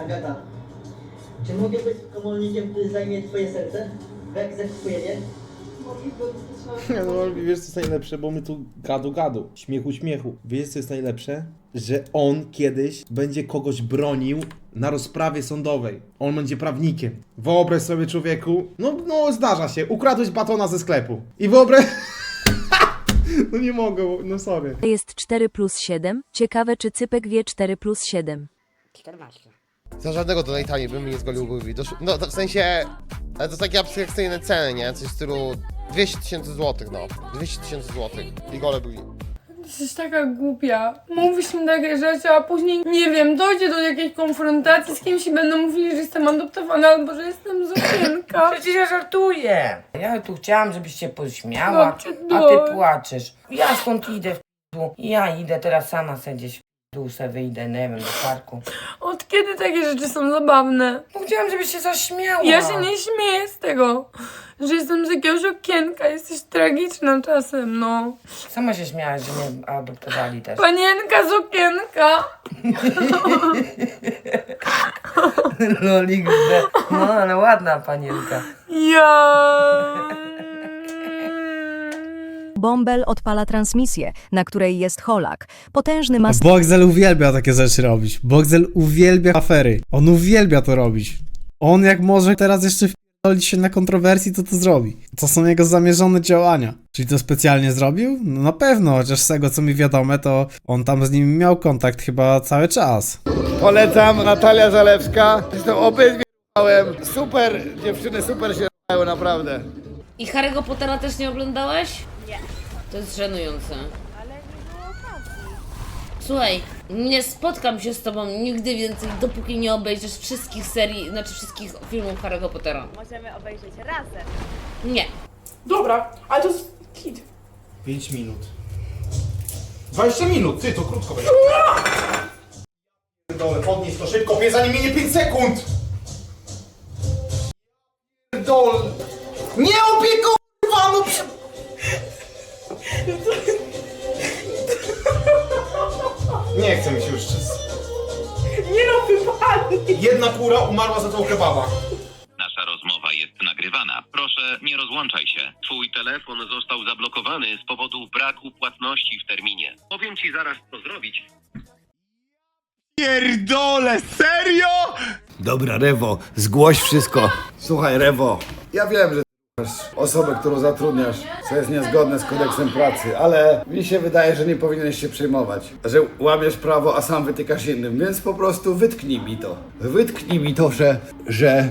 Agata, czy mogę być komornikiem, który zajmie twoje serce? Wyegzekwuje je? Nie, no ale wiesz co jest najlepsze, bo my tu gadu gadu, śmiechu śmiechu. Wiesz co jest najlepsze? Że on kiedyś będzie kogoś bronił na rozprawie sądowej. On będzie prawnikiem. Wyobraź sobie człowieku, no, no zdarza się, ukradłeś batona ze sklepu. I wyobraź... no nie mogę, no sorry. Jest 4 plus 7. Ciekawe, czy Cypek wie 4 plus 7. 14. Za żadnego donate'a bym nie zgolił Dosz... No to w sensie... Ale to takie abstrakcyjne ceny, nie? Coś w stylu 200 tysięcy złotych, no. 200 tysięcy złotych. I gole byli. Jesteś taka głupia. Mówisz mi takie rzeczy, a później, nie wiem, dojdzie do jakiejś konfrontacji z kimś i będą mówili, że jestem adoptowana albo że jestem z okienka. Przecież ja żartuję. Ja tu chciałam, żebyś się pośmiała, Babciu, a ty płaczesz. Ja stąd idę w p***u. Ja idę teraz sama se gdzieś dół se wyjdę, nie wiem, do parku. Od kiedy takie rzeczy są zabawne? No chciałam, żebyś się zaśmiała. Ja się nie śmieję z tego, że jestem z jakiegoś okienka. Jesteś tragiczna czasem, no. Sama się śmiałaś, że mnie adoptowali też. Panienka z okienka. Lolik, no ale ładna panienka. Ja. Bombel odpala transmisję, na której jest Holak. Potężny mas... Boxel uwielbia takie rzeczy robić. Boxel uwielbia afery. On uwielbia to robić. On jak może teraz jeszcze wpierdolić się na kontrowersji, to to zrobi. To są jego zamierzone działania. Czyli to specjalnie zrobił? No na pewno, chociaż z tego co mi wiadome, to on tam z nim miał kontakt chyba cały czas. Polecam, Natalia Zalewska. Zresztą obydwie. Super, dziewczyny super się naprawdę. I Harry'ego Pottera też nie oglądałeś? To jest żenujące. Ale nie było okazji. Słuchaj, nie spotkam się z tobą nigdy więcej, dopóki nie obejrzysz wszystkich serii, znaczy wszystkich filmów Harry'ego Pottera. Możemy obejrzeć razem. Nie. Dobra, ale to jest kid. 5 minut. 20 minut, ty, to krótko będzie. Dole, podnieś to szybko, wie zanim minie 5 sekund! Dol. Nie opiekuj, Nie chce mi się już czyst. Nie robię pani. Jedna kura umarła za tą kebaba. Nasza rozmowa jest nagrywana. Proszę, nie rozłączaj się. Twój telefon został zablokowany z powodu braku płatności w terminie. Powiem ci zaraz, co zrobić. Pierdole, serio? Dobra, Rewo, zgłoś wszystko. Słuchaj, Rewo, ja wiem, że osobę, którą zatrudniasz, co jest niezgodne z kodeksem pracy, ale mi się wydaje, że nie powinieneś się przejmować, że łamiesz prawo, a sam wytykasz innym, więc po prostu wytknij mi to. Wytknij mi to, że, że,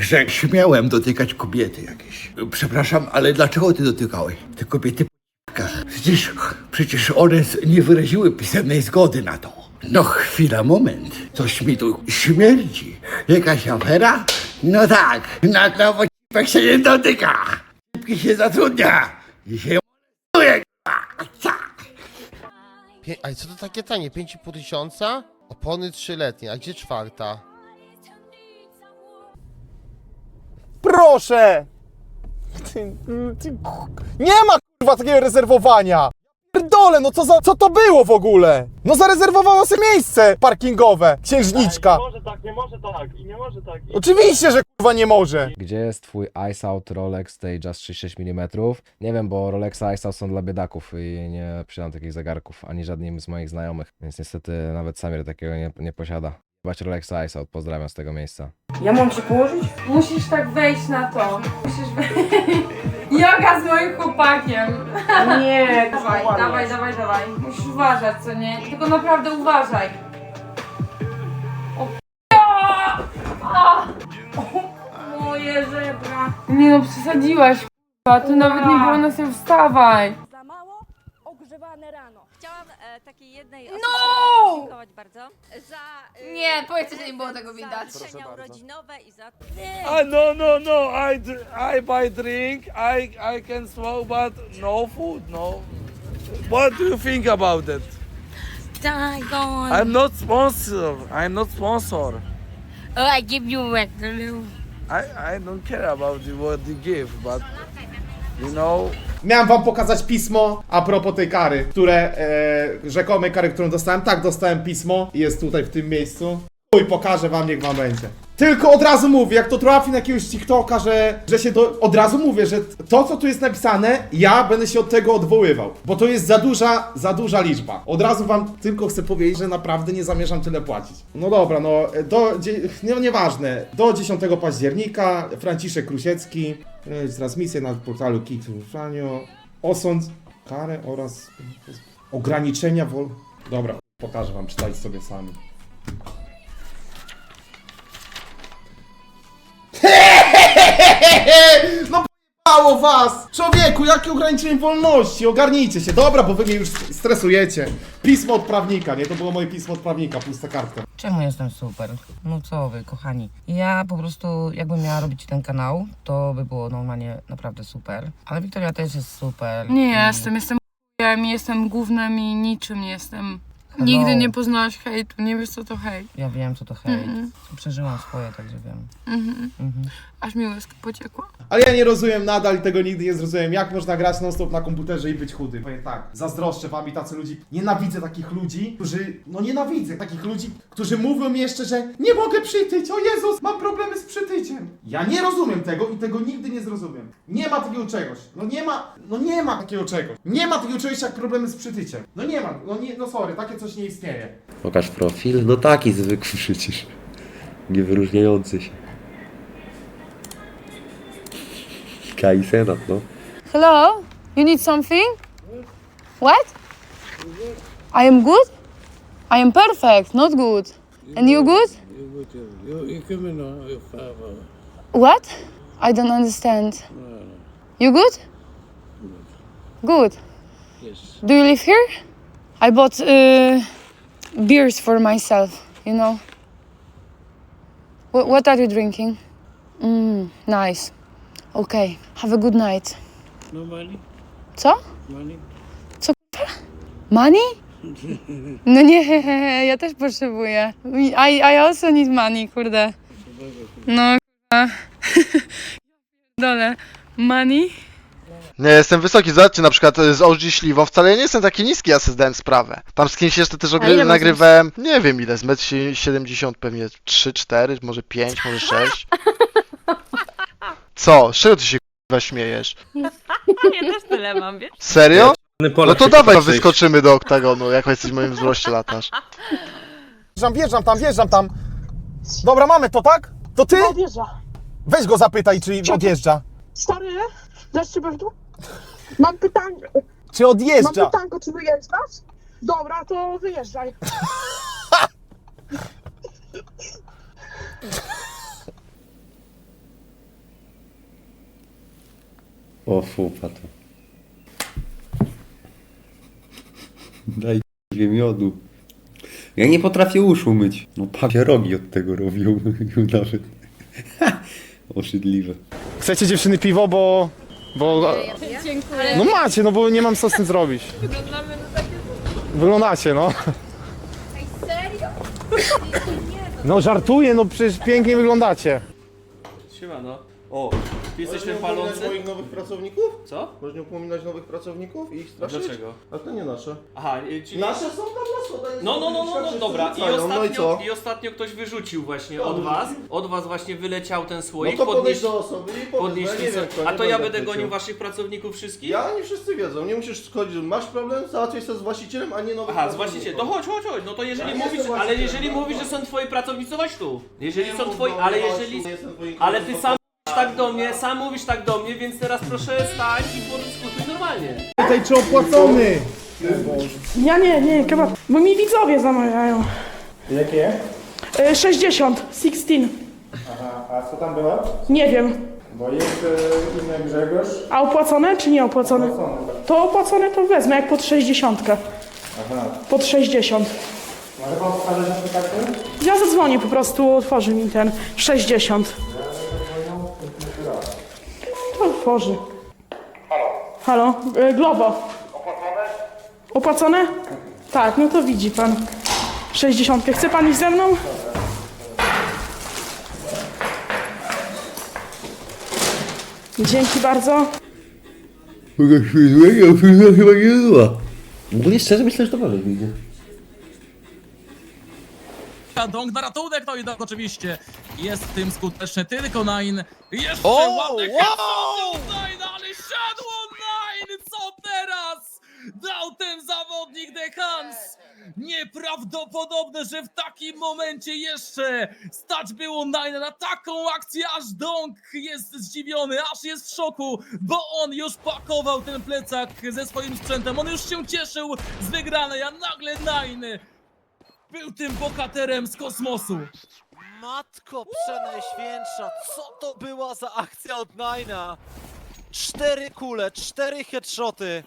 że śmiałem dotykać kobiety jakieś. Przepraszam, ale dlaczego ty dotykałeś? Te kobiety. Przecież, przecież one nie wyraziły pisemnej zgody na to. No chwila, moment. Coś mi tu śmierdzi. Jakaś afera? No tak, na nowocipek się nie dotyka. Szybki się zatrudnia. I się k***a. Pie... Ale co to takie tanie? 5,5 tysiąca? Opony trzyletnie, a gdzie czwarta? Proszę! Ty, ty, nie ma kurwa takiego rezerwowania! Pierdole, no co za, co to było w ogóle? No zarezerwowała sobie miejsce parkingowe, księżniczka. Nie może tak, nie może tak i nie może tak. Oczywiście, że kurwa nie może. Gdzie jest twój Ice Out Rolex Stage'a z 36 mm? Nie wiem, bo Rolexa Ice Out są dla biedaków i nie przydam takich zegarków, ani żadnym z moich znajomych, więc niestety nawet Samir takiego nie, nie posiada. Bać Rolexa Ice Out, pozdrawiam z tego miejsca. Ja mam ci położyć? Musisz tak wejść na to. Musisz wejść. Joga z moim chłopakiem. Nie, Dawaj, dawaj, dawaj, dawaj. Musisz uważać, co nie? Tylko naprawdę uważaj. O! A! O, moje żebra. Nie no, przesadziłaś, k***a. Tu nawet nie było na tym wstawaj. Za mało ogrzewane rano. Chciałam e, takiej jednej No! osobie podziękować bardzo za e, Nie, powiedzcie, że nie było tego widać. za życzenia urodzinowe i za Ah, no, no, no, I, I buy drink, I, I can smoke, but no food, no. What do you think about that? I'm not sponsor, I'm not sponsor. Oh, I give you back. I, I don't care about the, what they give, but you know, Miałem wam pokazać pismo a propos tej kary, które, e, rzekomej kary, którą dostałem. Tak, dostałem pismo jest tutaj w tym miejscu. Chuj, pokażę wam, niech wam będzie. Tylko od razu mówię, jak to trafi na jakiegoś TikToka, że, że się to. Od razu mówię, że to, co tu jest napisane, ja będę się od tego odwoływał. Bo to jest za duża, za duża liczba. Od razu wam tylko chcę powiedzieć, że naprawdę nie zamierzam tyle płacić. No dobra, no do. No nieważne. Do 10 października Franciszek Krusiecki. e, Transmisję na portalu Kik Franio. Osąd, karę oraz ograniczenia wol. Dobra, pokażę wam, czytajcie sobie sami. No mało was! Człowieku, jakie ograniczenie wolności? Ogarnijcie się, dobra, bo wy mnie już stresujecie. Pismo od prawnika, nie? To było moje pismo od prawnika, pusta kartka. Czemu jestem super? No co wy, kochani. Ja po prostu, jakbym miała robić ten kanał, to by było normalnie naprawdę super. Ale Wiktoria też jest super. Nie I- jestem, jestem jestem gównem i niczym nie jestem. Hello. Nigdy nie poznałaś hejtu, nie wiesz co to hejt. Ja wiem, co to hejt. Mhm. Przeżyłam swoje, także wiem. Mhm. Mhm. Aż mi łezka pociekła. Ale ja nie rozumiem nadal i tego nigdy nie zrozumiem, jak można grać non stop na komputerze i być chudy. Powiem tak, zazdroszczę wam i tacy ludzi. Nienawidzę takich ludzi, którzy, no nienawidzę takich ludzi, którzy mówią mi jeszcze, że nie mogę przytyć, o Jezus, mam problemy z przytyciem. Ja nie rozumiem tego i tego nigdy nie zrozumiem. Nie ma takiego czegoś. No nie ma, no nie ma takiego czegoś. Nie ma takiego czegoś jak problemy z przytyciem. No nie ma, no nie, no sorry, takie coś nie istnieje. Pokaż profil. No taki zwykły przecież. Nie wyróżniający się. Kai Senat, no. Hello? You need something? What? I am good? I am perfect, not good. And you good? What? I don't understand. You good? Good. Do you live here? I bought uh, beers for myself, you know. What, what are you drinking? Mm, nice. Okay. Have a good night. No money? Co? Money? Co? Money? No nie, ja też potrzebuję. I, I also need money, kurde. No k***a. Dole. Money? Nie, jestem wysoki, zobaczcie na przykład e, z OG Śliwą, wcale nie jestem taki niski, ja sobie zdałem sprawę. Tam z kimś jeszcze też A ile ogry- masz nagrywałem, nie wiem ile, z 1,70 m pewnie 3, 4, może 5, może 6. Co? Z czego ty się k***a śmiejesz? Ja też tyle mam, wiesz? Serio? No to dawaj, wyskoczymy do oktagonu, jak jesteś w moim wzroście latasz. Wjeżdżam, wjeżdżam tam, wjeżdżam tam. Dobra, mamy to, tak? To ty? Odjeżdża. Weź go zapytaj, czy odjeżdża. Stary, dasz się w dół? Mam pytanie. Czy odjeżdża? Mam pytanko, czy wyjeżdżasz? Dobra, to wyjeżdżaj. O fu, pato. Daj dwie miodu. Ja nie potrafię uszu myć. No papie rogi od tego robią nawet. Oszydliwe. Chcecie dziewczyny piwo, bo... bo... Dziękuję. No macie, no bo nie mam co z tym zrobić. Wyglądamy na takie... Wyglądacie, no. Serio? No żartuję, no przecież pięknie wyglądacie. Siemano. O, ty jesteś ten palący? moich nowych pracowników? Co? Możesz nie upominać nowych pracowników i ich straszyć? dlaczego? A to nie nasze. Aha, y, czyli... Nasze są tam na schodach. No, no, no, no, no, dobra. I ostatnio, no i co? i ostatnio ktoś wyrzucił właśnie od was. Od was właśnie wyleciał ten słoik. No to podejdź podnieś- do osoby i powiedz, bo ja podnieśli nie co- wiem kto, A nie to ja będę gonił waszych pracowników wszystkich? Ja nie wszyscy wiedzą, nie musisz schodzić, masz problem, załatwiaj się z właścicielem, a nie nowych Aha, z właścicielem. To chodź, chodź, chodź. No to jeżeli Ja mówisz, ale właścicielem, jeżeli no, mówisz, no. że są twoi pracownicy, chodź tu. Jeżeli są twoi, ale jeżeli... Ale ty sam tak do mnie, sam mówisz tak do mnie, więc teraz proszę stań i podyskutuj normalnie. Pytaj, czy opłacony. Ja nie, nie, kebab. Bo mi widzowie zamawiają. Jakie? Y, 60, 16. Aha, a co tam było? Nie wiem. Bo jest inny Grzegorz. A opłacone czy nie opłacone? To opłacone to wezmę, jak pod 60. Aha. Pod 60. Może pan pokazać na kartę? Ja zadzwonię po prostu, otworzy mi ten 60. Otworzy. Halo. Halo, y, Globo. Opłacone? Opłacone? Tak, no to widzi pan. 60. Chce pan iść ze mną? Dzięki bardzo. chyba nie była. W ogóle szczerze myślę, że to może wyjdzie. Dong na ratunek, no i Dong oczywiście jest w tym skuteczny, tylko Nine jeszcze O, ładny wow! Nieprawdopodobne, że w takim momencie jeszcze stać było Nine na taką akcję, aż Dong jest zdziwiony, aż jest w szoku, bo on już pakował ten plecak ze swoim sprzętem, on już się cieszył z wygranej, a nagle Nine był tym bohaterem z kosmosu. Matko przenajświętsza, co to była za akcja od Nina? Cztery kule, cztery headshoty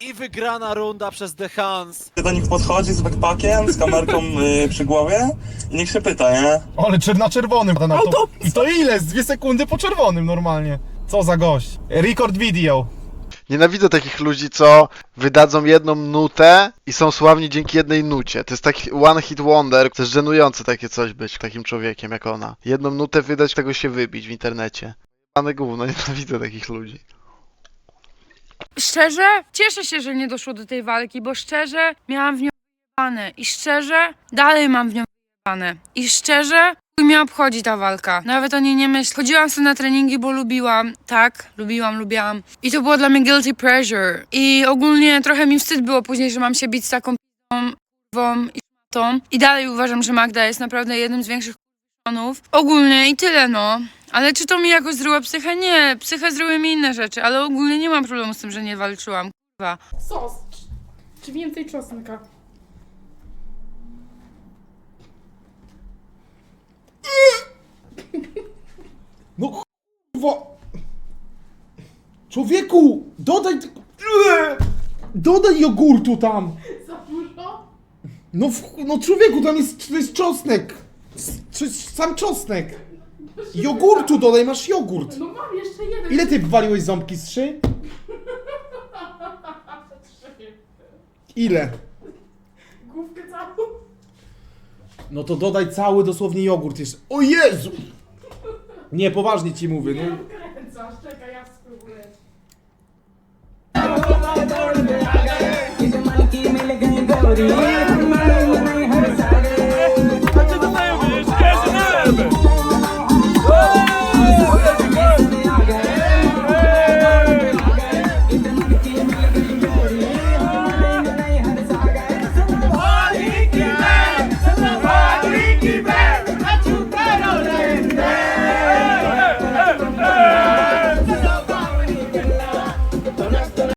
i wygrana runda przez The Hans. do nich podchodzi z backpackiem, z kamerką y, przy głowie i niech się pyta, nie? Ale czer na czerwonym. To, to, I to ile? Z dwie sekundy po czerwonym normalnie. Co za gość. Record video. Nienawidzę takich ludzi, co wydadzą jedną nutę i są sławni dzięki jednej nucie. To jest taki one hit wonder. To jest żenujące takie coś być takim człowiekiem jak ona. Jedną nutę wydać, tego się wybić w internecie. Pane gówno, nienawidzę takich ludzi. Szczerze, cieszę się, że nie doszło do tej walki, bo szczerze miałam w nią wyjebane i szczerze dalej mam w nią wyjebane i szczerze mnie obchodzi ta walka. Nawet o niej nie myślę. Chodziłam sobie na treningi, bo lubiłam, tak, lubiłam, lubiłam. I to było dla mnie guilty pleasure. I ogólnie trochę mi wstyd było później, że mam się bić z taką p***ą, i szmatą. I dalej uważam, że Magda jest naprawdę jednym z większych k***onów. Ogólnie i tyle, no. Ale czy to mi jakoś zryła psychę? Nie, psychę zryły mi inne rzeczy, ale ogólnie nie mam problemu z tym, że nie walczyłam, kurwa. Sos. Czy więcej czosnka? No kurwa. Człowieku, dodaj... Dodaj jogurtu tam. Za dużo? No, w, no człowieku, tam jest, to jest czosnek. To jest sam czosnek. Jogurtu dodaj, masz jogurt. No mam jeszcze jeden. Ile ty wywaliłeś ząbki? Z trzy? Ile? Główkę całą. No to dodaj cały dosłownie jogurt jeszcze. O Jezu! Nie, poważnie ci mówię. Nie No. wkręcasz, czekaj, ja spróbuję. Gori